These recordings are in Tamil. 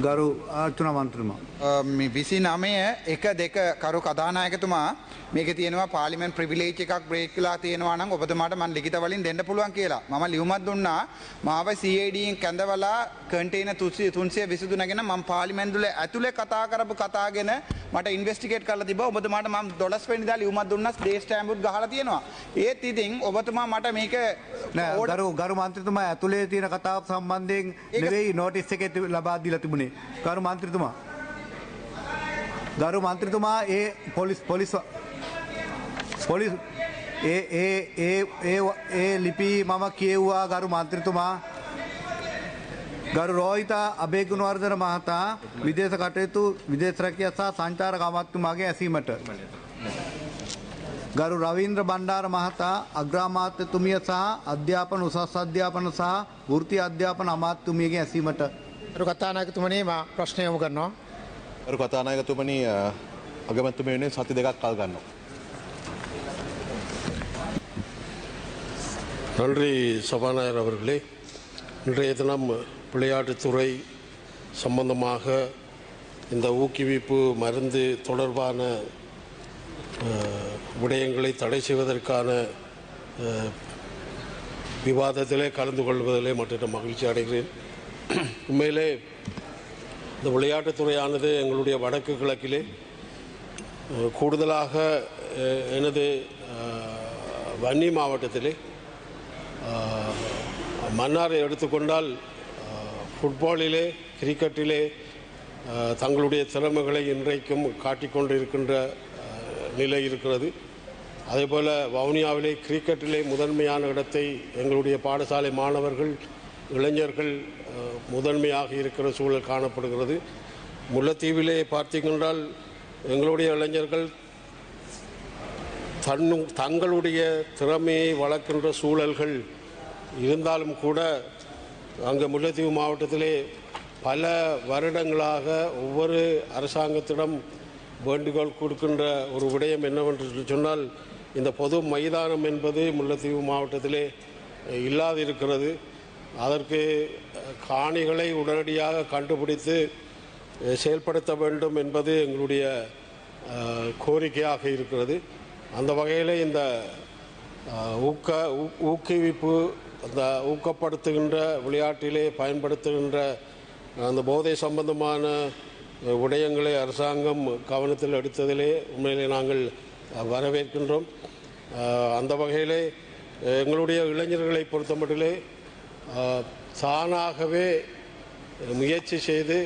ගරු ආර්චන මන්ත්‍රම. විසි නමය එක දෙක කරු කදානායකතුමා මේක තියෙනවා පාලිමෙන් ප්‍රවිලේච් එකක් බ්‍රේක් ලා තියෙනවා නම් ඔබතුමාට මන් ලිඛිත වලින් දෙන්න පුළුවන් කියලා. මම ලියුමක් දුන්නා. මාව CADන් කැඳවලා කන්ටේන තුන්සිය තුන්සිය විසිදුනගෙන මම පාලිමෙන්දුල ඇතුලේ කතා කරපු කතාගෙන මට ඉන්වස්ටිකේට් කරලා තිබ්බා. ඔබතුමාට මම දොළස් වෙනිදා ලියුමක් දුන්නා. ඩේ ස්ටෑම්පුත් ගහලා තියෙනවා. ඒත් ඉතින් ඔබතුමා මට මේක නෑ ගරු ගරු මන්ත්‍රතුමා ඇතුළේ තියෙන කතාව සම්බන්ධයෙන් නෙවෙයි නෝටිස් එක ලබා දීලා තිබුණේ. ගරු මන්ත්‍රතුමා. ගරු මන්ත්‍රතුමා ඒ පොලිස් පොලිස් පොලිස් ඒ ඒ ඒ ඒ ඒ ලිපි මම කියෙව්වා ගරු මන්ත්‍රතුමා. ගරු රෝහිතා අබේගුණවර්ධන මහතා විදේශ කටයුතු විදේශ රැකියා සහ සංචාරක අමාත්‍යතුමාගේ ඇසීමට. ගරු රවීන්ද්‍ර බණ්ඩාර මහතා අග්‍රාමාත්‍යතුමිය සහ අධ්‍යාපන උසස් අධ්‍යාපන සහ වෘත්ති අධ්‍යාපන අමාත්‍යතුමියගේ ඇසීමට. රු කතානායකතුමනේ මා ප්‍රශ්නය යොමු කරනවා. අර කතානායකතුමනි අගමැතුම වෙන්නේ සති දෙකක් කල් ගන්නවා. நன்றி சபாநாயகர் அவர்களே இன்றைய தினம் விளையாட்டுத்துறை சம்பந்தமாக இந்த ஊக்குவிப்பு மருந்து தொடர்பான அஹ், விடயங்களை தடை செய்வதற்கான அஹ், விவாதத்திலே கலந்து கொள்வதிலே மற்ற மகிழ்ச்சி அடைகிறேன் உண்மையிலே இந்த விளையாட்டுத்துறையானது எங்களுடைய வடக்கு கிழக்கிலே கூடுதலாக எனது வன்னி மாவட்டத்திலே மன்னாரை எடுத்துக்கொண்டால் ஃபுட்பாலிலே கிரிக்கெட்டிலே தங்களுடைய திறமைகளை இன்றைக்கும் காட்டிக்கொண்டிருக்கின்ற நிலை இருக்கிறது. அதேபோல் வவுனியாவிலே கிரிக்கெட்டிலே முதன்மையான இடத்தை எங்களுடைய பாடசாலை மாணவர்கள் இளைஞர்கள் முதன்மையாக இருக்கிற சூழல் காணப்படுகிறது. முல்லைத்தீவிலே பார்த்தீங்கன்றால் எங்களுடைய இளைஞர்கள் தன்னு தங்களுடைய திறமையை வளர்க்கின்ற சூழல்கள் இருந்தாலும் கூட அங்கே முல்லைத்தீவு மாவட்டத்திலே பல வருடங்களாக ஒவ்வொரு அரசாங்கத்திடம் வேண்டுகோள் கொடுக்கின்ற ஒரு விடயம் என்னவென்று சொன்னால் இந்த பொது மைதானம் என்பது முல்லைத்தீவு மாவட்டத்திலே இல்லாதிருக்கிறது. அதற்கு காணிகளை உடனடியாக கண்டுபிடித்து செயல்படுத்த வேண்டும் என்பது எங்களுடைய கோரிக்கையாக இருக்கிறது. அந்த வகையில் இந்த ஊக்க ஊக்குவிப்பு அந்த ஊக்கப்படுத்துகின்ற விளையாட்டிலே பயன்படுத்துகின்ற அந்த போதை சம்பந்தமான விடயங்களை அரசாங்கம் கவனத்தில் எடுத்ததிலே உண்மையிலே நாங்கள் வரவேற்கின்றோம். அந்த வகையிலே எங்களுடைய இளைஞர்களை பொறுத்த மட்டிலே தானாகவே முயற்சி செய்து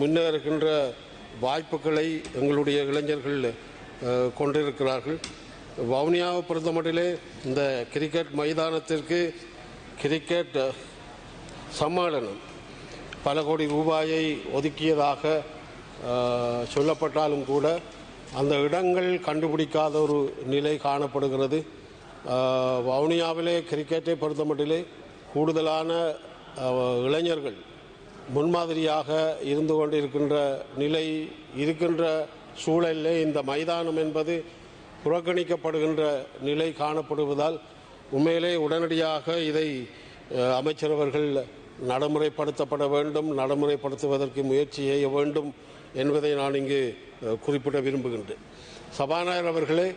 முன்னேறுகின்ற வாய்ப்புகளை எங்களுடைய இளைஞர்கள் கொண்டிருக்கிறார்கள். வவுனியாவை பொறுத்தமட்டிலே இந்த கிரிக்கெட் மைதானத்திற்கு கிரிக்கெட் சம்மேளனம் பல கோடி ரூபாயை ஒதுக்கியதாக சொல்லப்பட்டாலும் கூட அந்த இடங்கள் கண்டுபிடிக்காத ஒரு நிலை காணப்படுகிறது. வவுனியாவிலே கிரிக்கெட்டை பொறுத்தமட்டிலே கூடுதலான இளைஞர்கள் முன்மாதிரியாக இருந்து கொண்டிருக்கின்ற நிலை இருக்கின்ற சூழலிலே இந்த மைதானம் என்பது புறக்கணிக்கப்படுகின்ற நிலை காணப்படுவதால் உண்மையிலே உடனடியாக இதை அமைச்சரவர்கள் நடைமுறைப்படுத்தப்பட வேண்டும் நடைமுறைப்படுத்துவதற்கு முயற்சி செய்ய வேண்டும் என்பதை நான் இங்கு குறிப்பிட விரும்புகின்றேன். சபாநாயகர் அவர்களே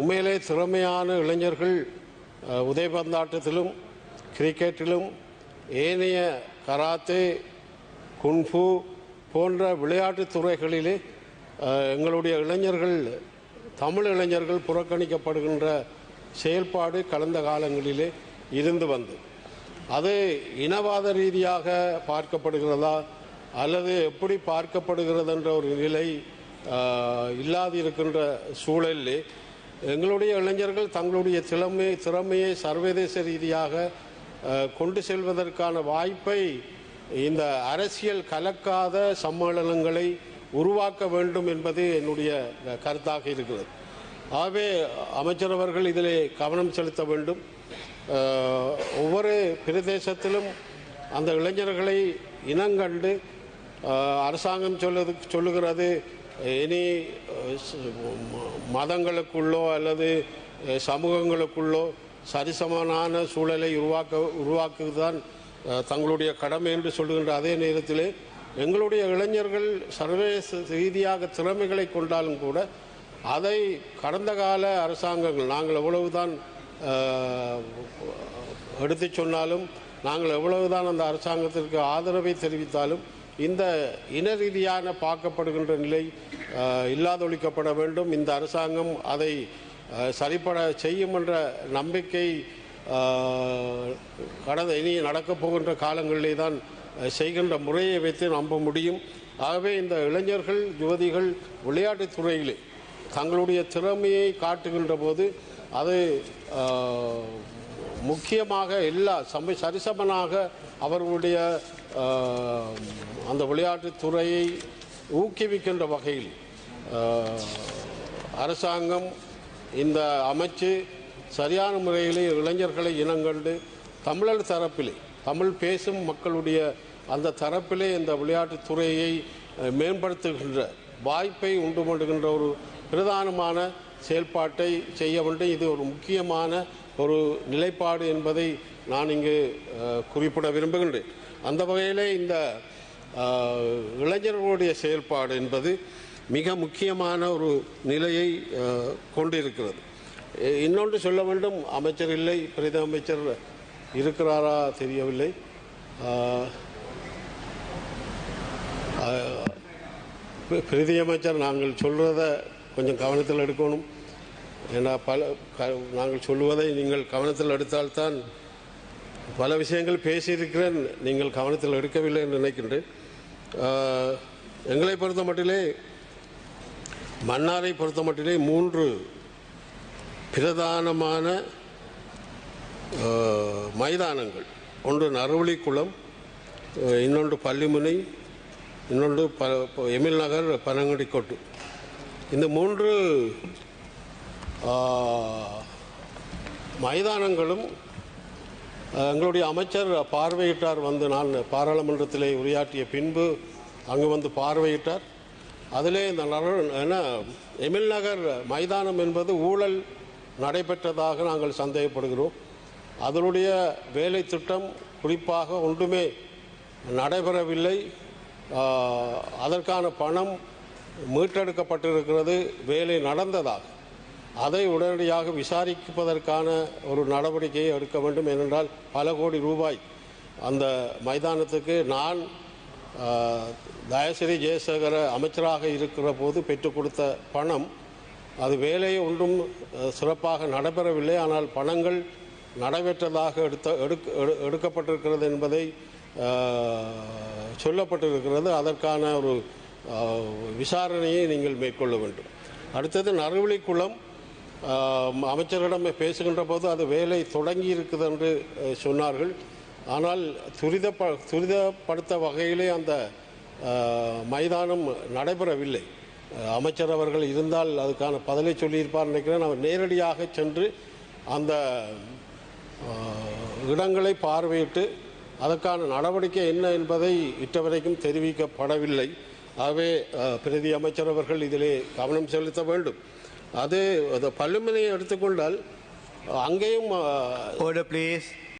உண்மையிலே திறமையான இளைஞர்கள் உதயபந்தாட்டத்திலும் கிரிக்கெட்டிலும் ஏனைய கராத்தே குன்ஃபு போன்ற விளையாட்டு துறைகளிலே எங்களுடைய இளைஞர்கள் தமிழ் இளைஞர்கள் புறக்கணிக்கப்படுகின்ற செயல்பாடு கடந்த காலங்களிலே இருந்து வந்து அது இனவாத ரீதியாக பார்க்கப்படுகிறதா அல்லது எப்படி பார்க்கப்படுகிறது என்ற ஒரு நிலை இல்லாது இருக்கின்ற சூழலில் எங்களுடைய இளைஞர்கள் தங்களுடைய திறமை திறமையை சர்வதேச ரீதியாக கொண்டு செல்வதற்கான வாய்ப்பை இந்த அரசியல் கலக்காத சம்மேளனங்களை உருவாக்க வேண்டும் என்பது என்னுடைய கருத்தாக இருக்கிறது. ஆகவே அமைச்சர் அவர்கள் இதிலே கவனம் செலுத்த வேண்டும். ஒவ்வொரு பிரதேசத்திலும் அந்த இளைஞர்களை இனங்கண்டு அரசாங்கம் சொல்லுது சொல்லுகிறது இனி மதங்களுக்குள்ளோ அல்லது சமூகங்களுக்குள்ளோ சரிசமனான சூழலை உருவாக்க உருவாக்குவதுதான் தங்களுடைய கடமை என்று சொல்லுகின்ற அதே நேரத்திலே எங்களுடைய இளைஞர்கள் சர்வதேச ரீதியாக திறமைகளை கொண்டாலும் கூட அதை கடந்த கால அரசாங்கங்கள் நாங்கள் எவ்வளவுதான் எடுத்து எடுத்துச் சொன்னாலும் நாங்கள் எவ்வளவுதான் அந்த அரசாங்கத்திற்கு ஆதரவை தெரிவித்தாலும் இந்த இன ரீதியான பார்க்கப்படுகின்ற நிலை இல்லாதொழிக்கப்பட வேண்டும். இந்த அரசாங்கம் அதை சரிப்பட செய்யும் என்ற நம்பிக்கை கடந்த இனி நடக்கப் போகின்ற காலங்களிலே தான் செய்கின்ற முறையை வைத்து நம்ப முடியும். ஆகவே இந்த இளைஞர்கள் யுவதிகள் விளையாட்டுத் துறையிலே தங்களுடைய திறமையை காட்டுகின்ற போது அது முக்கியமாக எல்லா சம சரிசமனாக அவர்களுடைய அந்த விளையாட்டுத் துறையை ஊக்குவிக்கின்ற வகையில் அரசாங்கம் இந்த அமைச்சு சரியான முறையில் இளைஞர்களை இனங்கண்டு தமிழர் தரப்பிலே தமிழ் பேசும் மக்களுடைய அந்த தரப்பிலே இந்த விளையாட்டுத் துறையை மேம்படுத்துகின்ற வாய்ப்பை உண்டு பண்ணுகின்ற ஒரு பிரதானமான செயல்பாட்டை செய்ய வேண்டும் இது ஒரு முக்கியமான ஒரு நிலைப்பாடு என்பதை நான் இங்கு குறிப்பிட விரும்புகின்றேன். அந்த வகையிலே இந்த இளைஞர்களுடைய செயல்பாடு என்பது மிக முக்கியமான ஒரு நிலையை கொண்டிருக்கிறது. இன்னொன்று சொல்ல வேண்டும். அமைச்சர் இல்லை பிரதம அமைச்சர் இருக்கிறாரா தெரியவில்லை. பிரதி அமைச்சர் நாங்கள் சொல்கிறத கொஞ்சம் கவனத்தில் எடுக்கணும். ஏன்னா பல க- நாங்கள் சொல்லுவதை நீங்கள் கவனத்தில் எடுத்தால்தான் பல விஷயங்கள் பேசியிருக்கிறேன். நீங்கள் கவனத்தில் எடுக்கவில்லை என்று நினைக்கின்றேன். எங்களை பொறுத்த மட்டிலே மன்னாரை பொறுத்த மட்டிலே மூன்று பிரதானமான மைதானங்கள். ஒன்று நறுவலிக்குளம் இன்னொன்று பள்ளிமுனை இன்னொன்று ப எமில் நகர் பனங்குடிக்கோட்டு. இந்த மூன்று மைதானங்களும் எங்களுடைய அமைச்சர் பார்வையிட்டார் வந்து நான் பாராளுமன்றத்திலே உரையாற்றிய பின்பு அங்கு வந்து பார்வையிட்டார். அதிலே இந்த என்ன எமில் நகர் மைதானம் என்பது ஊழல் நடைபெற்றதாக நாங்கள் சந்தேகப்படுகிறோம். அதனுடைய வேலை திட்டம் குறிப்பாக ஒன்றுமே நடைபெறவில்லை. அதற்கான பணம் மீட்டெடுக்கப்பட்டிருக்கிறது வேலை நடந்ததாக. அதை உடனடியாக விசாரிப்பதற்கான ஒரு நடவடிக்கையை எடுக்க வேண்டும். ஏனென்றால் பல கோடி ரூபாய் அந்த மைதானத்துக்கு நான் ஆஹ், ஜெயசேகர அமைச்சராக இருக்கிற போது பெற்றுக் கொடுத்த பணம் அது வேலை ஒன்றும் சிறப்பாக நடைபெறவில்லை. ஆனால் பணங்கள் நடைபெற்றதாக எடுத்த எடுக்க எடு- எடுக்கப்பட்டிருக்கிறது என்பதை சொல்லப்பட்டிருக்கிறது. அதற்கான ஒரு விசாரணையை நீங்கள் மேற்கொள்ள வேண்டும். அடுத்தது நறுவலிக்குளம் ஆஹ், அமைச்சரிடம் பேசுகின்ற போது அது வேலை தொடங்கி இருக்குது என்று சொன்னார்கள். ஆனால் துரிதப்ப துரிதப்படுத்த வகையிலே அந்த மைதானம் நடைபெறவில்லை. அமைச்சர் அவர்கள் இருந்தால் அதுக்கான பதிலை சொல்லியிருப்பார் நினைக்கிறேன். அவர் நேரடியாக சென்று அந்த இடங்களை பார்வையிட்டு அதற்கான நடவடிக்கை என்ன என்பதை இட்டவரைக்கும் தெரிவிக்கப்படவில்லை. ஆகவே பிரதி அமைச்சர் அவர்கள் இதிலே கவனம் செலுத்த வேண்டும். அது பல்லுமனையை எடுத்துக்கொண்டால் அங்கேயும் ப்ளீஸ்